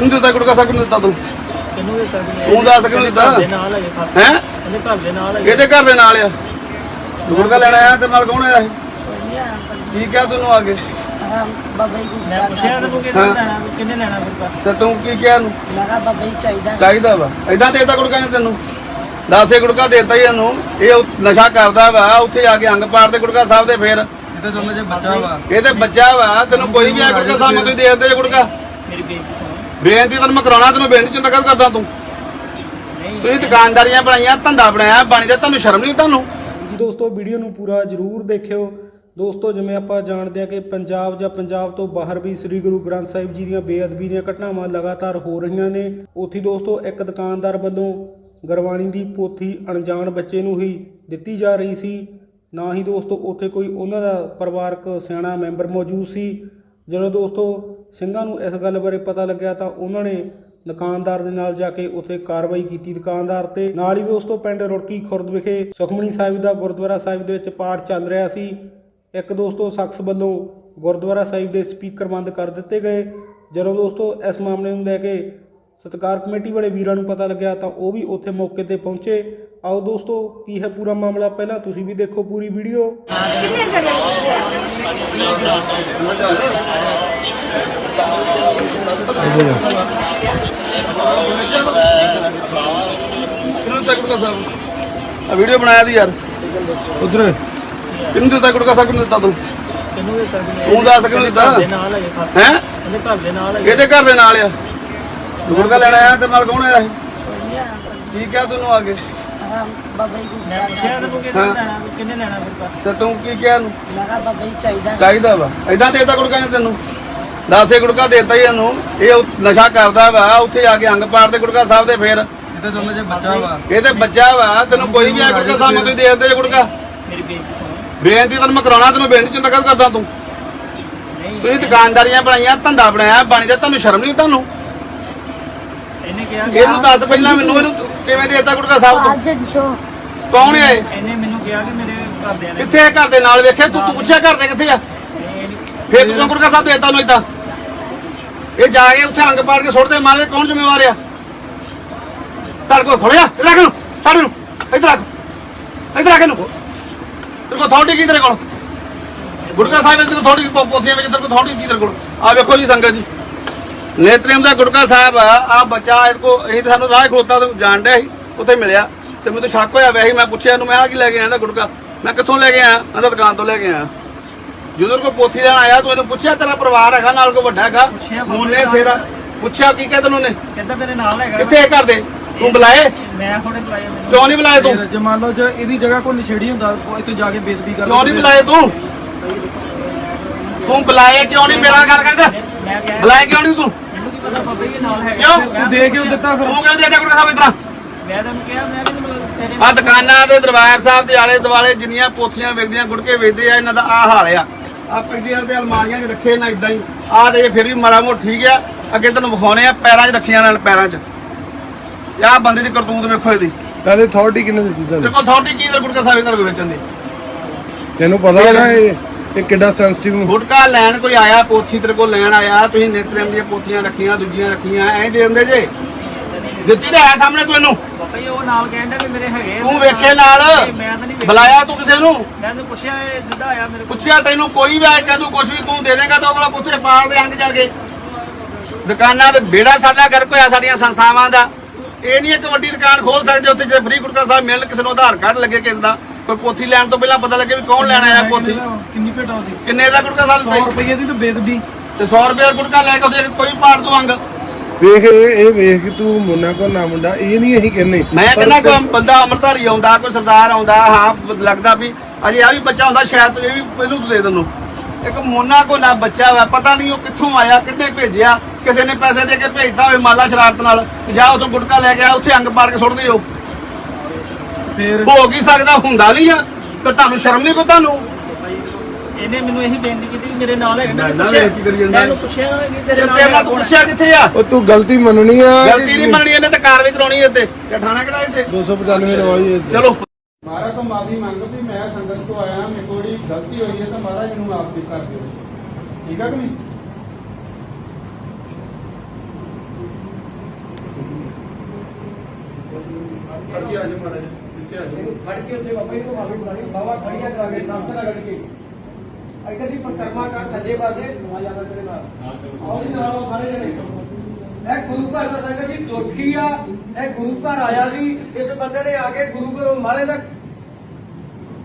ਕਿਹਨੂੰ ਦਿੱਤਾ ਗੁਟਕਾ ਸਾਹਿਬ ਕਿਹਨੂੰ ਦਿੱਤਾ ਤੂੰ? ਕਿਹਨੂੰ ਦਿੱਤਾ ਤੂੰ? ਤੂੰ ਦੱਸ ਕਿਹਨੂੰ ਦਿੱਤਾ? ਦੇ ਨਾਲ ਹੈਗੇ ਖਾ ਹੈ? ਇਹਦੇ ਘਰ ਦੇ ਨਾਲ ਹੈਗੇ ਇਹਦੇ ਘਰ ਦੇ ਨਾਲ ਆ। ਤੂੰ ਗੁਟਕਾ ਲੈਣ ਆਇਆ? ਤੇਰੇ ਨਾਲ ਕੌਣ ਆਇਆ ਇਹ? ਕੀ ਕਿਹਾ ਤੈਨੂੰ ਆ ਕੇ ਬਾਬਾ ਜੀ ਮੈਂ ਪੁੱਛਿਆ ਤੈਨੂੰ ਕਿਹਨੇ ਹਾਂ। ਲੈਣਾ ਕਿਹਨੇ ਲੈਣਾ ਗੁਰਕਾ ਤੇ ਤੂੰ ਕੀ ਕਿਹਾ ਇਹਨੂੰ? ਮੈਂ ਕਿਹਾ ਬਾਬਾ ਜੀ ਚਾਹੀਦਾ। ਚਾਹੀਦਾ ਵਾ। ਐਦਾਂ ਦੇਤਾ ਗੁਟਕਾ ਨੇ ਤੈਨੂੰ। ਦਸ ਇਹ ਗੁਟਕਾ ਦੇਤਾ ਹੀ ਇਹਨੂੰ। ਇਹ ਨਸ਼ਾ ਕਰਦਾ ਵਾ। ਉੱਥੇ ਜਾ ਕੇ ਅੰਗ ਪਾੜ ਦੇ ਗੁਟਕਾ ਸਾਹਿਬ ਦੇ ਫੇਰ। ਇਹ ਤਾਂ ਬੱਚਾ ਵਾ। ਇਹ ਤੇ ਬੱਚਾ ਵਾ। ਤੈਨੂੰ ਕੋਈ ਵੀ ਆ ਗੁਟਕਾ ਸਾਹਿਬ ਨੂੰ ਤੁਸੀਂ ਦੇ ਦਿੰਦੇ ਜੇ ਗੁਟਕਾ ਮੇਰੀ ਬੇਇੱਜ਼ਤੀ ਸੁਣ। ਬੇਨਤੀ ਤੈਨੂੰ ਮੈਂ ਕਰਾਉਣਾ ਤੈਨੂੰ ਬੇਨਤੀ ਚੰਦਾ ਕਰ ਕਰਦਾ ਤੂੰ? ਤੁਸੀਂ ਦੁਕਾਨਦਾਰੀਆਂ ਬਣਾਈਆਂ ਧੰਦਾ ਬਣਾਇਆ ਬਾਣੀ ਦਾ ਤੁਹਾਨੂੰ ਸ਼ਰਮ ਨਹੀਂ ਤੁਹਾਨੂੰ? ਜੀ ਦੋਸਤੋ ਵੀਡੀਓ ਨੂੰ ਪੂਰਾ ਜਰੂਰ ਦੇਖਿਓ। ਦੋਸਤੋ ਜਿਵੇਂ ਆਪਾਂ ਜਾਣਦੇ ਹਾਂ ਕਿ ਪੰਜਾਬ ਜਾਂ ਪੰਜਾਬ ਤੋਂ ਬਾਹਰ ਵੀ ਸ੍ਰੀ ਗੁਰੂ ਗ੍ਰੰਥ ਸਾਹਿਬ ਜੀ ਦੀਆਂ ਬੇਅਦਬੀ ਦੀਆਂ ਘਟਨਾਵਾਂ ਲਗਾਤਾਰ ਹੋ ਰਹੀਆਂ ਨੇ ਉੱਥੇ ਦੋਸਤੋ ਇੱਕ ਦੁਕਾਨਦਾਰ ਵੱਲੋਂ ਗੁਰਬਾਣੀ ਦੀ ਪੋਥੀ ਅਣਜਾਣ ਬੱਚੇ ਨੂੰ ਹੀ ਦਿੱਤੀ ਜਾ ਰਹੀ ਸੀ। ਨਾ ਹੀ ਦੋਸਤੋ ਉੱਥੇ ਕੋਈ ਉਹਨਾਂ ਦਾ ਪਰਿਵਾਰਕ ਸਿਆਣਾ ਮੈਂਬਰ ਮੌਜੂਦ ਸੀ। ਜਦੋਂ ਦੋਸਤੋ ਸਿੰਘਾਂ ਨੂੰ ਇਸ ਗੱਲ ਬਾਰੇ ਪਤਾ ਲੱਗਿਆ ਤਾਂ ਉਹਨਾਂ ਨੇ ਦੁਕਾਨਦਾਰ ਦੇ ਨਾਲ ਜਾ ਕੇ ਉੱਥੇ ਕਾਰਵਾਈ ਕੀਤੀ ਦੁਕਾਨਦਾਰ ਤੇ। ਨਾਲ ਹੀ ਦੋਸਤੋ ਪਿੰਡ ਰੁੜਕੀ ਖੁਰਦ ਵਿਖੇ ਸੁਖਮਣੀ ਸਾਹਿਬ ਦਾ ਗੁਰਦੁਆਰਾ ਸਾਹਿਬ ਦੇ ਵਿੱਚ ਪਾਠ ਚੱਲ ਰਿਹਾ ਸੀ। ਇੱਕ ਦੋਸਤੋ ਸ਼ਖਸ ਵੱਲੋਂ ਗੁਰਦੁਆਰਾ ਸਾਹਿਬ ਦੇ ਸਪੀਕਰ ਬੰਦ ਕਰ ਦਿੱਤੇ ਗਏ। ਜਦੋਂ ਦੋਸਤੋ ਇਸ ਮਾਮਲੇ ਨੂੰ ਲੈ ਕੇ ਸਤਕਾਰ ਕਮੇਟੀ ਵਾਲੇ ਵੀਰਾਂ ਨੂੰ ਪਤਾ ਲੱਗਿਆ ਤਾਂ ਉਹ ਵੀ ਉੱਥੇ ਮੌਕੇ ਤੇ ਪਹੁੰਚੇ। ਆਓ ਦੋਸਤੋ, ਕੀ ਹੈ ਪੂਰਾ ਮਾਮਲਾ? ਪਹਿਲਾਂ ਤੁਸੀਂ ਵੀ ਦੇਖੋ ਪੂਰੀ ਵੀਡੀਓ। ਕਿਹਨੂੰ ਦਿੱਤਾ ਗੁਟਕਾ ਸਾਹਿਬ? ਆ ਵੀਡੀਓ ਬਣਾਇਆ ਦੀ ਯਾਰ। ਉਧਰ। ਕਿਹਨੂੰ ਦਿੱਤਾ ਗੁੜਕਾ ਸਾਹਿਬ? ਕਿਹਨੂੰ ਦਿੱਤਾ ਤੂੰ? ਕਿਹਨੂੰ ਦਿੱਤਾ ਤੂੰ ਦੱਸ ਕਿਹਨੂੰ ਦਿੱਤਾ? ਹੈ? ਇਹਦੇ ਘਰ ਦੇ ਨਾਲ ਹੈਗੇ ਇਹਦੇ ਘਰ ਦੇ ਨਾਲ ਆ? ਗੁੜਕਾ ਗੁਟਕਾ ਲੈਣ ਆਇਆ? ਤੇਰੇ ਨਾਲ ਕੌਣ ਆਇਆ ਸੀ? ਕੀ ਕਿਹਾ ਤੈਨੂੰ ਆ ਕੇ? ਬਾਬਾ ਜੀ ਮੈਂ ਪੁੱਛਿਆ ਤੈਨੂੰ ਕਿਹਨੇ ਹਾਂ। ਲੈਣਾ ਕਿਹਨੇ ਲੈਣਾ ਗੁਰਕਾ ਤੇ ਤੂੰ ਕੀ ਕਿਹਾ ਇਹਨੂੰ ਮੈਂ ਕਿਹਾ ਬਾਬਾ ਜੀ ਚਾਹੀਦਾ। ਚਾਹੀਦਾ ਵਾ। ਐਦਾਂ ਦੇਤਾ ਗੁਟਕਾ ਨੇ ਤੈਨੂੰ। ਦਸ ਇਹ ਗੁਟਕਾ ਦੇਤਾ ਹੀ ਇਹਨੂੰ। ਇਹ ਉਹ ਨਸ਼ਾ ਕਰਦਾ ਵਾ ਉੱਥੇ ਜਾ ਕੇ ਅੰਗ ਪਾੜ ਦੇ ਗੁਟਕਾ ਸਾਹਿਬ ਦੇ ਫੇਰ। ਇਹ ਤਾਂ ਚਲੋ ਜੇ ਬੱਚਾ ਵਾ। ਇਹ ਤੇ ਬੱਚਾ ਵਾ ਤੈਨੂੰ ਕੋਈ ਵੀ ਆ ਗੁਟਕਾ ਸਾਹਿਬ ਨੂੰ ਤੁਸੀਂ ਦੇ ਦਿੰਦੇ ਜੇ ਗੁਟਕਾ ਮੇਰੀ ਬੇਇੱਜ਼ਤੀ ਸੁਣ। ਬੇਨਤੀ ਤੈਨੂੰ ਮੈਂ ਕਰਾਉਣਾ ਤੈਨੂੰ ਬੇਨਤੀ ਚੰਦਾ ਕਰ ਕਰਦਾ ਤੂੰ। ਨਹੀਂ ਤੁਸੀਂ ਦੁਕਾਨਦਾਰੀਆਂ ਬਣਾਈਆਂ ਧੰਦਾ ਬਣਾਇਆ ਬਾਣੀ ਦਾ ਤੁਹਾਨੂੰ ਸ਼ਰਮ ਨਹੀਂ ਤੁਹਾਨੂੰ। ਇਹਨੇ ਕਿਹਾ ਇਹਨੂੰ ਦੱਸ ਪਹਿਲਾਂ ਮੈਨੂੰ ਇਹਨੂੰ ਕਿਵੇਂ ਦੇਤਾ ਗੁਟਕਾ ਸਾਹਿਬ ਤੋਂ? ਜੰਚੋ ਕੌਣ ਹੈ ਇਹ? ਇਹਨੇ ਮੈਨੂੰ ਕਿਹਾ ਕਿ ਮੇਰੇ ਘਰਦਿਆਂ ਨੇ ਕਿੱਥੇ ਹੈ ਘਰ ਦੇ ਨਾਲ? ਵੇਖਿਆ ਤੂੰ ਤੂੰ ਪੁੱਛਿਆ ਘਰ ਦੇ ਕਿੱਥੇ ਆ? ਫੇਰ ਤੂੰ ਕਿਉਂ ਗੁਟਕਾ ਸਾਹਿਬ ਦੇਤਾ ਉਹਨੂੰ ਇਦਾਂ ਇਹ ਜਾ ਕੇ ਉੱਥੇ ਅੰਗ ਪਾੜ ਕੇ ਸੁੱਟਦੇ ਮਾਰੇ ਕੌਣ ਜ਼ਿੰਮੇਵਾਰ ਆ? ਤੜ ਕੋ ਖੋਲਿਆ? ਇੱਧਰ ਆ ਕੇ ਨੂੰ ਛੱਡ ਨੂੰ ਇੱਧਰ ਆ ਕੇ। ਇੱਧਰ ਆ ਕੇ ਨੂੰ ਤੇਰੇ ਕੋਲ ਥੌੜੀ ਕੀ ਤੇਰੇ ਕੋਲ? ਗੁਟਕਾ ਸਾਹਿਬ ਦੇ ਥੋੜੀ ਪੋਥੀਆਂ ਵਿੱਚ ਤੇਰੇ ਕੋਲ ਥੌੜੀ ਕੀ ਤੇਰੇ ਕੋਲ? ਆ ਵੇਖੋ ਜੀ ਸੰਗਤ ਜੀ। ਨੇਤਰੇਮ ਦਾ ਗੁਟਕਾ ਸਾਹਿਬ ਆ ਆਹ ਬੱਚਾ ਇਹ ਕੋ ਇਹ ਸਾਨੂੰ ਰਾਹ ਖਲੋਤਾ ਤੋਂ ਜਾਣ ਡਿਆ ਸੀ ਉੱਥੇ ਮਿਲਿਆ। ਤੇ ਮੈਨੂੰ ਤਾਂ ਸ਼ੱਕ ਹੋਇਆ ਵੈਸੇ ਹੀ ਮੈਂ ਪੁੱਛਿਆ ਇਹਨੂੰ ਮੈਂ ਆ ਕੀ ਲੈ ਕੇ ਆਇਆ ਇਹਦਾ ਗੁਟਕਾ? ਮੈਂ ਕਿੱਥੋਂ ਲੈ ਕੇ ਆਇਆ? ਮੈਂ ਤਾਂ ਦੁਕਾਨ ਤੋਂ ਲੈ ਕੇ ਆਇਆ। ਜਦੋਂ ਕੋ ਪੋਥੀ ਲੈਣ ਆਇਆ ਤੂੰ ਇਹਨੂੰ ਪੁੱਛਿਆ ਤੇਰਾ ਪਰਿਵਾਰ ਹੈਗਾ ਨਾਲ ਕੋ ਵੱਡਾ ਹੈਗਾ? ਮੂਨੇ ਸੇਰਾ ਪੁੱਛਿਆ ਕੀ ਕਹਿ ਤੈਨੂੰ ਨੇ ਕਹਿੰਦਾ ਮੇਰੇ ਨਾਲ ਹੈਗਾ। ਕਿੱਥੇ ਇਹ ਘਰ ਦੇ? ਤੂੰ ਬੁਲਾਏ? ਮੈਂ ਥੋੜੇ ਬੁਲਾਇਆ ਮੈਨੂੰ। ਕਿਉਂ ਨਹੀਂ ਬੁਲਾਏ ਤੂੰ? ਫਿਰ ਜੇ ਮੰਨ ਲਓ ਜੇ ਇਹਦੀ ਜਗ੍ਹਾ ਕੋਈ ਨਸ਼ੇੜੀ ਹੁੰਦਾ ਇੱਥੇ ਜਾ ਕੇ ਬੇਦਬੀ ਕਰ ਕਿਉਂ ਨਹੀਂ ਬੁਲਾਏ ਤੂੰ? ਤੂੰ ਬੁਲਾਏ ਕਿਉਂ ਨਹੀਂ ਮੇਰਾ ਗੱਲ ਕਰਦਾ ਬੁਲਾਏ ਕਿਉਂ ਨਹੀਂ ਤੂੰ? ਮੈਨੂੰ ਕੀ ਪਤਾ ਬਾਬਾ ਜੀ ਨਾਲ ਹੈਗਾ ਕਿਉਂ? ਤੂੰ ਦੇ ਕਿਉਂ ਦਿੱਤਾ ਫਿਰ? ਤੂੰ ਕਿਉਂ ਦੇ ਸਾਹਿਬ ਇਤਰਾ ਮੈਂ ਤੈਨੂੰ ਕਿਹਾ ਮੈਂ ਕਿ ਤੇਰੇ ਆ ਦੁਕਾਨਾਂ ਦੇ ਦਰਬਾਰ ਸਾਹਿਬ ਦੇ ਆਲੇ ਦੁਆਲੇ ਜਿੰਨੀਆਂ ਪੋਥੀਆਂ ਵੇਚਦੀਆਂ ਗੁਟਕੇ ਵੇਚਦੇ ਆ ਇਹਨਾਂ ਦਾ ਆ ਹਾਲ ਆ। ਆ ਪਿੰਡੀਆਂ ਤੇ ਅਲਮਾਰੀਆਂ 'ਚ ਰੱਖੇ ਨਾ ਇਦਾਂ ਹੀ। ਆ ਦੇ ਫਿਰ ਵੀ ਮਾੜਾ ਮੋਟ ਠੀਕ ਆ। ਅੱਗੇ ਤੈਨੂੰ ਵਿਖਾਉਣੇ ਆ ਪੈਰਾਂ 'ਚ ਰੱਖੀਆਂ ਨਾਲ ਪੈਰਾਂ 'ਚ। ਆ ਬੰਦੇ ਦੀ ਕਰਤੂਤ ਵੇਖੋ ਇਹਦੀ। ਪਹਿਲੇ ਅਥਾਰਟੀ ਕਿੰਨੇ ਦਿੱਤੀ ਤੇ ਤੁਹਾਨੂੰ? ਕੋਲ ਥੋੜੀ ਕੀ ਦਰ ਗੁਟਕਾ ਸਾਹਿਬ ਇਹਨਾਂ ਨੂੰ ਵੇਚਣ ਦੀ? ਤੈਨੂੰ ਪਤਾ ਨਾ ਇਹ। ਇਹ ਕਿੱਡਾ ਸੈਂਸਿਟਿਵ ਗੁਟਕਾ ਲੈਣ ਕੋਈ ਆਇਆ ਪੋਥੀ ਤੇਰੇ ਕੋਲ ਲੈਣ ਆਇਆ ਤੁਸੀਂ ਨੇਤਰੇਮ ਦੀਆਂ ਪੋਥੀਆਂ ਰੱਖੀਆਂ ਦੂਜੀਆਂ ਰੱਖੀਆਂ ਐਂ ਦੇ ਦਿੰਦੇ ਜੇ। ਦਿੱਤੀ ਤਾਂ ਹੈ ਸਾਹਮਣੇ ਤੂੰ ਇਹਨੂੰ। ਉਹ ਨਾਲ ਕਹਿੰਦਾ ਵੀ ਮੇਰੇ ਹੈਗੇ ਆ। ਤੂੰ ਵੇਖੇ ਨਾਲ। ਨਹੀਂ, ਮੈਂ ਤਾਂ ਨਹੀਂ ਵੇਖਿਆ। ਬੁਲਾਇਆ ਤੂੰ ਕਿਸੇ ਨੂੰ? ਮੈਂ ਤੈਨੂੰ ਪੁੱਛਿਆ ਇਹ ਸਿੱਧਾ ਆਇਆ ਮੇਰੇ ਕੋਲ। ਪੁੱਛਿਆ ਤੈਨੂੰ ਕੋਈ ਵੀ ਆਏ ਕਹਦੂ ਕੁਛ ਵੀ ਤੂੰ ਦੇ ਦੇਗਾ ਤਾਂ ਅਗਲਾ ਪੁੱਛੇ ਪਾਲ ਦੇ ਅੰਗ ਜਾ ਕੇ। ਦੁਕਾਨਾਂ ਦੇ ਬੇੜਾ ਸਾਡਾ ਕਰ ਹੋਇਆ ਸਾਡੀਆਂ ਸੰਸਥਾਵਾਂ ਦਾ। ਇਹ ਨਹੀਂ ਇੱਕ ਵੱਡੀ ਦੁਕਾਨ ਖੋਲ ਸਕਦੇ ਉੱਥੇ ਜੇ ਫ੍ਰੀ ਗੁਟਕਾ ਸਾਹਿਬ ਮਿਲਣ ਕਿਸੇ ਨੂੰ ਆਧਾਰ ਕਾਰਡ ਲੱਗੇ ਕਿਸੇ ਦਾ। ਕੋਈ ਪੋਥੀ ਲੈਣ ਤੋਂ ਪਹਿਲਾਂ ਪਤਾ ਲੱਗੇ ਵੀ ਕੌਣ ਲੈਣ ਆਇਆ ਪੋਥੀ ਕਿੰਨੀ ਭੇਟਾ ਉਹਦੀ? ਕਿੰਨੇ ਦਾ ਗੁਟਕਾ 100 ਸਾਹਿਬ ਰੁਪਏ ਦੀ ਤਾਂ ਬੇਦਬੀ ਤੇ 100 ਰੁਪਏ ਦਾ ਗੁਟਕਾ ਲੈ ਕੇ ਉਹਦੇ ਕੋਈ ਪਾੜ ਦੂ ਅੰਗ। ਵੇਖ ਇਹ ਇਹ ਵੇਖ ਤੂੰ ਮੁੰਨਾ ਕੋ ਨਾ ਮੁੰਡਾ ਇਹ ਨਹੀਂ ਅਸੀਂ ਕਹਿੰਦੇ। ਮੈਂ ਕਹਿੰਦਾ ਕੋਈ ਬੰਦਾ ਅਮਰਧਾਰੀ ਆਉਂਦਾ ਕੋਈ ਸਰਦਾਰ ਆਉਂਦਾ ਹਾਂ ਲੱਗਦਾ ਵੀ ਅਜੇ ਆ ਵੀ ਬੱਚਾ ਹੁੰਦਾ ਸ਼ਾਇਦ ਇਹ ਵੀ ਪਹਿਲੂ ਤੂੰ ਦੇ ਦਿੰਨੂ। ਇੱਕ ਮੋਨਾ ਕੋ ਨਾ ਬੱਚਾ ਵਾ ਪਤਾ ਨਹੀਂ ਉਹ ਕਿੱਥੋਂ ਆਇਆ ਕਿੱਥੇ ਭੇਜਿਆ ਕਿਸੇ ਨੇ ਪੈਸੇ ਦੇ ਕੇ ਭੇਜਦਾ ਹੋਵੇ ਮਾਲਾ ਸ਼ਰਾਰਤ ਨਾਲ ਜਾ ਉਥੋਂ ਗੁਟਕਾ ਲੈ ਕੇ ਆ ਉੱਥੇ ਅੰਗ ਪਾੜ ਕੇ ਸੁੱਟ ਦਿਓ। ਫਿਰ ਹੋ ਕੀ ਸਕਦਾ? ਹੁੰਦਾ ਨਹੀਂ ਆ। ਤੇ ਤੁਹਾਨੂੰ ਸ਼ਰਮ ਨਹੀਂ ਕੋ ਤੁਹਾਨੂੰ? ਇਹਨੇ ਮੈਨੂੰ ਇਹੀ ਬੇਨਤੀ ਕੀਤੀ ਵੀ ਮੇਰੇ ਨਾਲ ਹੈਗਾ ਮੈਂ ਮੈਂ ਨਾ ਪੁੱਛਿਆ ਵੇਖ ਕੀ ਕਰੀ ਜਾਂਦਾ। ਮੈਂ ਇਹਨੂੰ ਪੁੱਛਿਆ ਕਿ ਤੇ ਤੇਰੇ ਨਾਲ ਤੇਰੇ ਨਾਲ ਹੈਗਾ ਤੂੰ? ਪੁੱਛਿਆ ਕਿੱਥੇ ਆ? ਉਹ ਤੂੰ ਗਲਤੀ ਮੰਨਣੀ ਆ। ਗਲਤੀ ਨਹੀਂ ਮੰਨਣੀ ਇਹਨੇ ਤੇ ਕਾਰਵਾਈ ਕਰਾਉਣੀ ਇੱਥੇ। ਤੇ ਠਾਣਾ ਕਿਹੜਾ ਇੱਥੇ? 295 ਰਵਾਈ ਚਲੋ। ਤੋਂ ਮਾਫੀ ਮੰਗ ਵੀ ਮੈਂ ਸੰਗਤ ਤੋਂ ਆਇਆ ਮੇਰੇ ਕੋਲ ਜਿਹੜੀ ਗਲਤੀ ਹੋਈ ਹੈ ਤਾਂ ਮਹਾਰਾਜ ਮੈਨੂੰ ਮਾਫ ਕਰ ਦਿਓ। ਠੀਕ ਹੈ ਕਿ ਨਹੀਂ? ਅੱਗੇ ਆ ਜਾ ਮਾੜਾ ਜਿਹਾ ਇੱਥੇ ਆ ਜਾ ਫੜ ਕੇ ਉੱਤੇ ਬਾਬਾ ਜੀ ਨੂੰ ਮਾਫੀ ਬੁਲਾਣੀ ਬਾਵਾ ਖੜੀਆਂ ਕਰਾ ਕੇ ਨੱਕ ਰਗੜ ਕੇ। ਇੱਧਰ ਦੀ ਪਰਕਰਮਾ ਕਰ ਸੱਜੇ ਪਾਸੇ ਆ ਜਾਣਾ ਤੇਰੇ ਨਾਲ। ਆਓ ਜੀ ਨਾਲ ਆਓ ਸਾਰੇ ਜਣੇ। ਇਹ ਗੁਰੂ ਘਰ ਦਾ ਸੰਗਤ ਜੀ ਦੋਖੀ ਆ। ਇਹ ਗੁਰੂ ਘਰ ਆਇਆ ਸੀ ਇਸ ਬੰਦੇ ਨੇ ਆ ਕੇ ਗੁਰੂ ਘਰੋਂ ਮਾਰੇ ਦਾ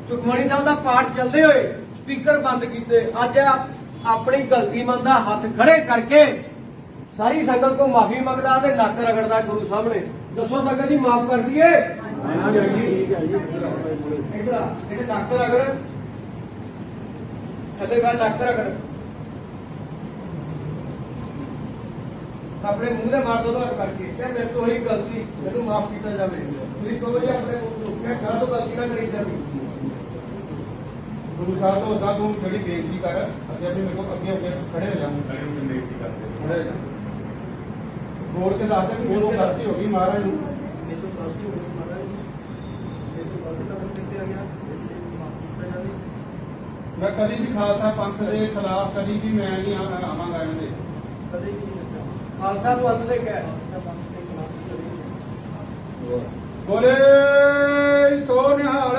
ਸੁਖਮਣੀ ਸਾਹਿਬ ਦਾ ਪਾਠ ਚੱਲਦੇ ਹੋਏ ਸਪੀਕਰ ਬੰਦ ਕੀਤੇ। ਅੱਜ ਆਪਣੀ ਗਲਤੀ ਮੰਨਦਾ ਹੱਥ ਖੜੇ ਕਰਕੇ ਸਾਰੀ ਸੰਗਤ ਕੋ ਮਾਫੀ ਮੰਗਦਾ ਤੇ ਨੱਕ ਰਗੜਦਾ ਗੁਰੂ ਸਾਹਮਣੇ। ਦੱਸੋ ਸੰਗਤ ਜੀ ਮਾਫ ਕਰ ਦਈਏ? ਇਧਰ ਆ ਇਹਦੇ ਨੱਕ ਰਗੜ। ਥੱਲੇ ਗਾ ਨੱਕ ਰਗੜ। ਆਪਣੇ ਮੂੰਹ ਦੇ ਮਾਰ ਦੋ ਤਾਂ ਕਰਕੇ। ਕਿ ਮੇਰੇ ਤੋਂ ਹੋਈ ਗਲਤੀ ਮੈਨੂੰ ਮਾਫ ਕੀਤਾ ਜਾਵੇ। ਤੁਸੀਂ ਕਹੋ ਜੀ ਆਪਣੇ ਮੂੰਹ ਤੋਂ। ਕਿ ਗਲਤ ਤੋਂ ਗਲਤੀ ਨਾ ਕਰੀ ਜਾਵੇ। ਗੁਰੂ ਸਾਹਿਬ ਤੋਂ ਉਦਾਂ ਤੂੰ ਜਿਹੜੀ ਬੇਨਤੀ ਕਰ ਅੱਗੇ ਵੀ ਮੇਰੇ ਕੋਲ ਅੱਗੇ ਕੇ ਖੜੇ ਹੋ ਜਾ। ਖੜੇ ਹੋ ਕੇ ਬੇਨਤੀ ਕਰਦੇ ਖੜੇ ਹੋ ਜਾ। ਬੋਲ ਕੇ ਦੱਸ ਦੇ ਕਿ ਮੇਰੇ ਕੋਲ ਗਲਤੀ ਹੋ ਗਈ ਮਹਾਰਾਜ ਨੂੰ। ਇਹ ਤੋਂ ਗਲਤੀ ਹੋ ਗਈ ਮਹਾਰਾਜ ਜੀ ਇਹ ਤੋਂ ਗਲਤ ਕਦਮ ਚੁੱਕਿਆ ਗਿਆ ਇਸ ਲਈ ਮਾਫ ਕੀਤਾ ਜਾਵੇ। ਮੈਂ ਕਦੀ ਵੀ ਖਾਲਸਾ ਪੰਥ ਦੇ ਖਿਲਾਫ ਕਦੀ ਵੀ ਮੈਂ ਨਹੀਂ ਆਵਾਂ- ਆਵਾਂਗਾ ਇਹਨਾਂ ਦੇ ਕਦੇ ਵੀ ਨਹੀਂ ਖਾਲਸਾ ਨੂੰ ਦੇ ਕਹਿ। ਬੋਲੇ ਸੋ ਨਿਹਾਲ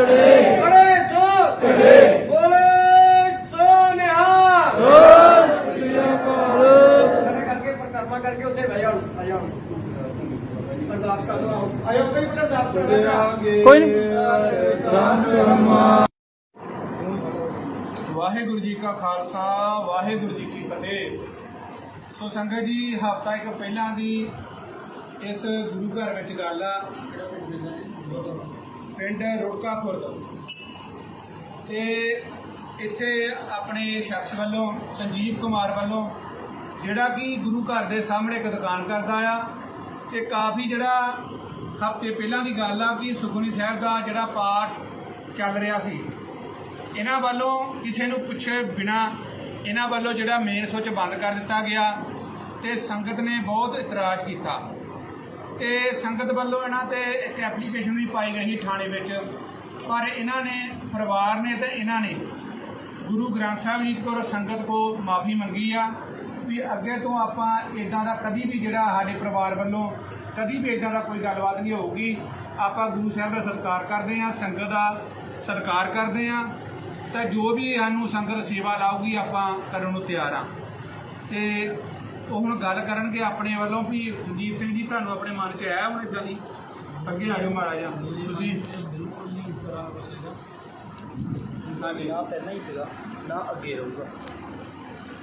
ਚੜੇ। ਅੜੇ ਸੋ ਚੜੇ। ਬੋਲੇ ਸੋ ਨਿਹਾਲ। ਖੜੇ ਕਰਕੇ ਪਰਕਰਮਾ ਕਰਕੇ ਉੱਥੇ ਬਹਿ ਜਾਓ ਆ ਜਾਓ। ਅਰਦਾਸ ਕਰ ਲਓ। ਆਓ। ਆਇਓ ਕੋਈ ਵੀ ਅਰਦਾਸ ਕਰ ਲਓ ਕੋਈ ਵਾਹਿਗੁਰੂ ਜੀ ਕਾ ਖਾਲਸਾ ਵਾਹਿਗੁਰੂ ਜੀ ਕੀ ਫਤਿਹ। ਸੋ ਸੰਗਤ ਜੀ ਹਫਤਾ ਇੱਕ ਪਹਿਲਾਂ ਦੀ ਇਸ ਗੁਰੂ ਘਰ ਵਿੱਚ ਗੱਲ ਆ। ਪਿੰਡ ਰੁੜਕਾ ਖੁਰਦ ਤੇ ਇੱਥੇ ਆਪਣੇ ਸ਼ਖਸ ਵੱਲੋਂ, ਸੰਜੀਵ ਕੁਮਾਰ ਵੱਲੋਂ ਜਿਹੜਾ ਕਿ ਗੁਰੂ ਘਰ ਦੇ ਸਾਹਮਣੇ ਇੱਕ ਦੁਕਾਨ ਕਰਦਾ ਆ ਤੇ ਕਾਫੀ ਜਿਹੜਾ ਹਫ਼ਤੇ ਪਹਿਲਾਂ ਦੀ ਗੱਲ ਆ ਕਿ ਸੁਖਮਨੀ ਸਾਹਿਬ ਦਾ ਜਿਹੜਾ ਪਾਠ ਚੱਲ ਰਿਹਾ ਸੀ। ਇਹਨਾਂ ਵੱਲੋਂ ਕਿਸੇ ਨੂੰ ਪੁੱਛੇ ਬਿਨਾ ਇਹਨਾਂ ਵੱਲੋਂ ਜਿਹੜਾ ਮੇਨ ਸੁੱਚ ਬੰਦ ਕਰ ਦਿੱਤਾ ਗਿਆ ਤੇ ਸੰਗਤ ਨੇ ਬਹੁਤ ਇਤਰਾਜ਼ ਕੀਤਾ। ਤੇ ਸੰਗਤ ਵੱਲੋਂ ਇਹਨਾਂ ਤੇ ਇੱਕ ਐਪਲੀਕੇਸ਼ਨ ਵੀ ਪਾਈ ਗਈ ਸੀ ਥਾਣੇ ਵਿੱਚ। ਪਰ ਇਹਨਾਂ ਨੇ, ਪਰਿਵਾਰ ਨੇ ਤੇ ਇਹਨਾਂ ਨੇ ਗੁਰੂ ਗ੍ਰੰਥ ਸਾਹਿਬ ਜੀ ਕੋਲ ਸੰਗਤ ਕੋ ਮਾਫੀ ਮੰਗੀ ਆ ਵੀ ਅੱਗੇ ਤੋਂ ਆਪਾਂ ਇਦਾਂ ਦਾ ਕਦੀ ਵੀ ਜਿਹੜਾ ਸਾਡੇ ਪਰਿਵਾਰ ਵੱਲੋਂ ਕਦੀ ਵੀ ਇਦਾਂ ਦਾ ਕੋਈ ਗੱਲਬਾਤ ਨਹੀਂ ਹੋਊਗੀ। ਆਪਾਂ ਗੁਰੂ ਸਾਹਿਬ ਦਾ ਸਤਿਕਾਰ ਕਰਦੇ ਆ ਸੰਗਤ ਦਾ ਸਤਿਕਾਰ ਕਰਦੇ ਆ ਤਾਂ ਜੋ ਵੀ ਸਾਨੂੰ ਸੰਗਤ ਸੇਵਾ ਲਾਊਗੀ, ਆਪਾਂ ਕਰਨ ਨੂੰ ਤਿਆਰ ਆ ਤੇ ਉਹ ਹੁਣ ਗੱਲ ਕਰਨਗੇ ਆਪਣੇ ਵੱਲੋਂ ਵੀ ਸੁਜੀਤ ਸਿੰਘ ਜੀ ਤੁਹਾਨੂੰ ਆਪਣੇ ਮਨ 'ਚ ਆਇਆ ਹੁਣ ਇਦਾਂ ਦੀ? ਅੱਗੇ ਆ ਜਾਓ ਮਾੜਾ ਜਿਹਾ। ਤੁਸੀਂ? ਹਾਂਜੀ। ਨਾ ਪਹਿਲਾਂ ਹੀ ਸੀਗਾ। ਨਾ ਅੱਗੇ ਰਹੂਗਾ।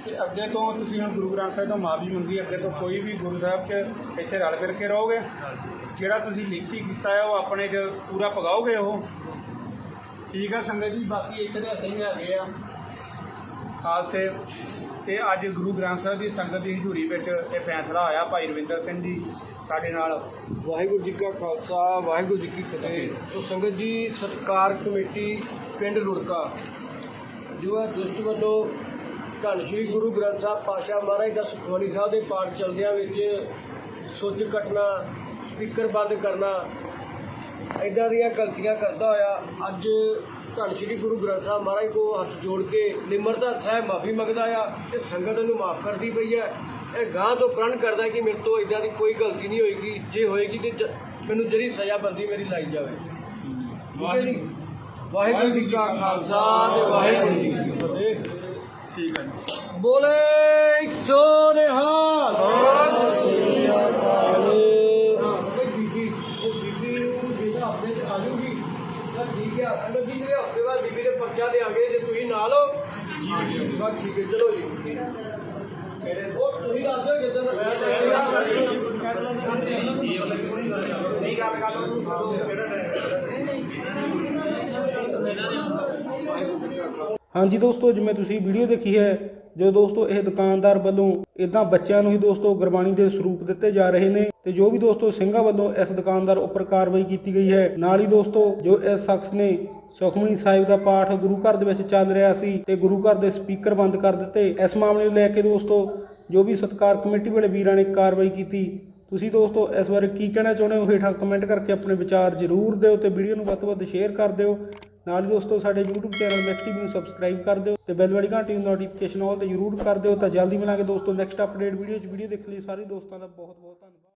ਤੇ ਅੱਗੇ ਤੋਂ ਤੁਸੀਂ ਹੁਣ ਗੁਰੂ ਗ੍ਰੰਥ ਸਾਹਿਬ ਤੋਂ ਮਾਫੀ ਮੰਗੀ ਅੱਗੇ ਤੋਂ ਕੋਈ ਵੀ ਗੁਰੂ ਸਾਹਿਬ 'ਚ ਇੱਥੇ ਰਲ ਫਿਰ ਕੇ ਰਹੋਗੇ? ਜਿਹੜਾ ਤੁਸੀਂ ਲਿਖਤੀ ਕੀਤਾ ਹੈ ਉਹ ਆਪਣੇ 'ਚ ਪੂਰਾ ਪਗਾਓਗੇ ਉਹ? ਠੀਕ ਆ ਸੰਗਤ ਜੀ ਬਾਕੀ ਇੱਥੇ ਦੇ ਸਹੀ ਹੈਗੇ ਆ। ਖਾਲਸੇ ਤੇ ਅੱਜ ਗੁਰੂ ਗ੍ਰੰਥ ਸਾਹਿਬ ਦੀ ਸੰਗਤ ਦੀ ਹਜ਼ੂਰੀ ਵਿੱਚ ਇਹ ਫੈਸਲਾ ਆਇਆ, ਭਾਈ ਰਵਿੰਦਰ ਸਿੰਘ ਜੀ ਸਾਡੇ ਨਾਲ। ਵਾਹਿਗੁਰੂ ਜੀ ਕਾ ਖਾਲਸਾ, ਵਾਹਿਗੁਰੂ ਜੀ ਕੀ ਫਤਿਹ। ਸੋ ਸੰਗਤ ਜੀ, ਸਤਕਾਰ ਕਮੇਟੀ, ਪਿੰਡ ਰੁੜਕਾ। ਜੋ ਹੈ, ਦੁਸ਼ਟ ਵੱਲੋਂ ਧੰਨ ਸ਼੍ਰੀ ਗੁਰੂ ਗ੍ਰੰਥ ਸਾਹਿਬ ਪਾਤਸ਼ਾਹ ਮਹਾਰਾਜ ਦਾ ਸੁਖਮਨੀ ਸਾਹਿਬ ਦੇ ਪਾਠ ਚਲਦਿਆਂ ਵਿੱਚ ਸੁੱਚ ਕੱਟਣਾ ਸਪੀਕਰ ਬੰਦ ਕਰਨਾ ਇਦਾਂ ਦੀਆਂ ਗਲਤੀਆਂ ਕਰਦਾ ਹੋਇਆ, ਅੱਜ ਧੰਨ ਸ਼੍ਰੀ ਗੁਰੂ ਗ੍ਰੰਥ ਸਾਹਿਬ ਮਹਾਰਾਜ ਕੋ ਹੱਥ ਜੋੜ ਕੇ ਨਿਮਰਤਾ ਸਾਹਿਬ ਮਾਫੀ ਮੰਗਦਾ ਆ। ਤੇ ਸੰਗਤ ਨੂੰ ਮਾਫ ਕਰਦੀ ਪਈ ਹੈ। ਇਹ ਗਾਂ ਤੋਂ ਪ੍ਰਣ ਕਰਦਾ ਕਿ ਮੇਰੇ ਤੋਂ ਇਦਾਂ ਦੀ ਕੋਈ ਗਲਤੀ ਨਹੀਂ ਹੋਏਗੀ। ਜੇ ਹੋਏਗੀ ਤੇ ਮੈਨੂੰ ਜਿਹੜੀ ਸਜ਼ਾ ਬੰਦੀ ਮੇਰੀ ਲਾਈ ਜਾਵੇ। ਵਾਹਿਗੁਰੂ ਜੀ ਕਾ ਖਾਲਸਾ ਤੇ ਵਾਹਿਗੁਰੂ ਜੀ ਕੀ ਫਤਿਹ। ਠੀਕ ਹੈ ਬੋਲੇ ਸੋ ਨਿਹਾਲ ਬੀਬੀ ਉਹ ਬੀਬੀ ਨੂੰ ਜਿਹੜਾ ਹਫ਼ਤੇ ਚ ਆ ਜਾਊਗੀ ਤਾਂ ਠੀਕ ਹੈ ਅੰਦਰ ਜੀ ਜਿਹੜੇ ਹਫ਼ਤੇ ਬਾਅਦ ਬੀਬੀ ਦੇ ਪਰਚਾ ਦੇਾਂਗੇ ਜੇ ਤੁਸੀਂ ਨਾਲ ਹੋ ਬਸ ਠੀਕ ਹੈ ਚਲੋ ਜੀ ਉਹ ਤੁਸੀਂ ਦੱਸ ਦਿਓ ਜਿੱਦਾਂ ਦਾ ਹਾਂਜੀ ਦੋਸਤੋ, ਜਿਵੇਂ ਤੁਸੀਂ ਵੀਡੀਓ ਦੇਖੀ ਹੈ ਜੋ ਦੋਸਤੋ ਇਹ ਦੁਕਾਨਦਾਰ ਵੱਲੋਂ ਇਦਾਂ ਬੱਚਿਆਂ ਨੂੰ ਹੀ ਦੋਸਤੋ ਗੁਰਬਾਣੀ ਦੇ ਸਰੂਪ ਦਿੱਤੇ ਜਾ ਰਹੇ ਨੇ, ਤੇ ਜੋ ਵੀ ਦੋਸਤੋ ਸਿੰਘਾਂ ਵੱਲੋਂ ਇਸ ਦੁਕਾਨਦਾਰ ਉੱਪਰ ਕਾਰਵਾਈ ਕੀਤੀ ਗਈ ਹੈ, ਨਾਲ ਹੀ ਦੋਸਤੋ ਜੋ ਇਸ ਸ਼ਖਸ ਨੇ ਸੁਖਮਨੀ ਸਾਹਿਬ ਦਾ ਪਾਠ ਗੁਰੂ ਘਰ ਦੇ ਵਿੱਚ ਚੱਲ ਰਿਹਾ ਸੀ, ਤੇ ਗੁਰੂ ਘਰ ਦੇ ਸਪੀਕਰ ਬੰਦ ਕਰ ਦਿੱਤੇ। ਇਸ ਮਾਮਲੇ ਨੂੰ ਲੈ ਕੇ ਦੋਸਤੋ ਜੋ ਵੀ ਸਤਕਾਰ ਕਮੇਟੀ ਵਾਲੇ ਵੀਰਾਂ ਨੇ ਕਾਰਵਾਈ ਕੀਤੀ, ਤੁਸੀਂ ਦੋਸਤੋ ਇਸ ਬਾਰੇ ਕੀ ਕਹਿਣਾ ਚਾਹੁੰਦੇ ਹੋ? ਹੇਠਾਂ ਕਮੈਂਟ ਕਰਕੇ ਆਪਣੇ ਵਿਚਾਰ ਜ਼ਰੂਰ ਦਿਓ ਤੇ ਵੀਡੀਓ ਨੂੰ ਵੱਧ ਤੋਂ ਵੱਧ ਸ਼ੇਅਰ ਕਰ ਦਿਓ। ਨਾਲ ਹੀ ਦੋਸਤੋ ਸਾਡੇ YouTube ਚੈਨਲ ਮੈਕਸ ਟੀਵੀ ਨੂੰ ਸਬਸਕ੍ਰਾਈਬ ਕਰ ਦਿਓ ਤੇ ਬੈਲ ਵਾਲੀ ਘੰਟੀ ਨੂੰ ਨੋਟੀਫਿਕੇਸ਼ਨ ਆਲ ਤੇ ਜ਼ਰੂਰ ਕਰ ਦਿਓ ਤਾਂ ਜਲਦੀ ਮਿਲਾਂਗੇ ਦੋਸਤੋ ਨੈਕਸਟ ਅਪਡੇਟ ਵੀਡੀਓ 'ਚ। ਵੀਡੀਓ ਦੇਖਣ ਲਈ ਸਾਰੇ ਦੋਸਤਾਂ ਦਾ ਬਹੁਤ ਬਹੁਤ ਧੰਨਵਾਦ।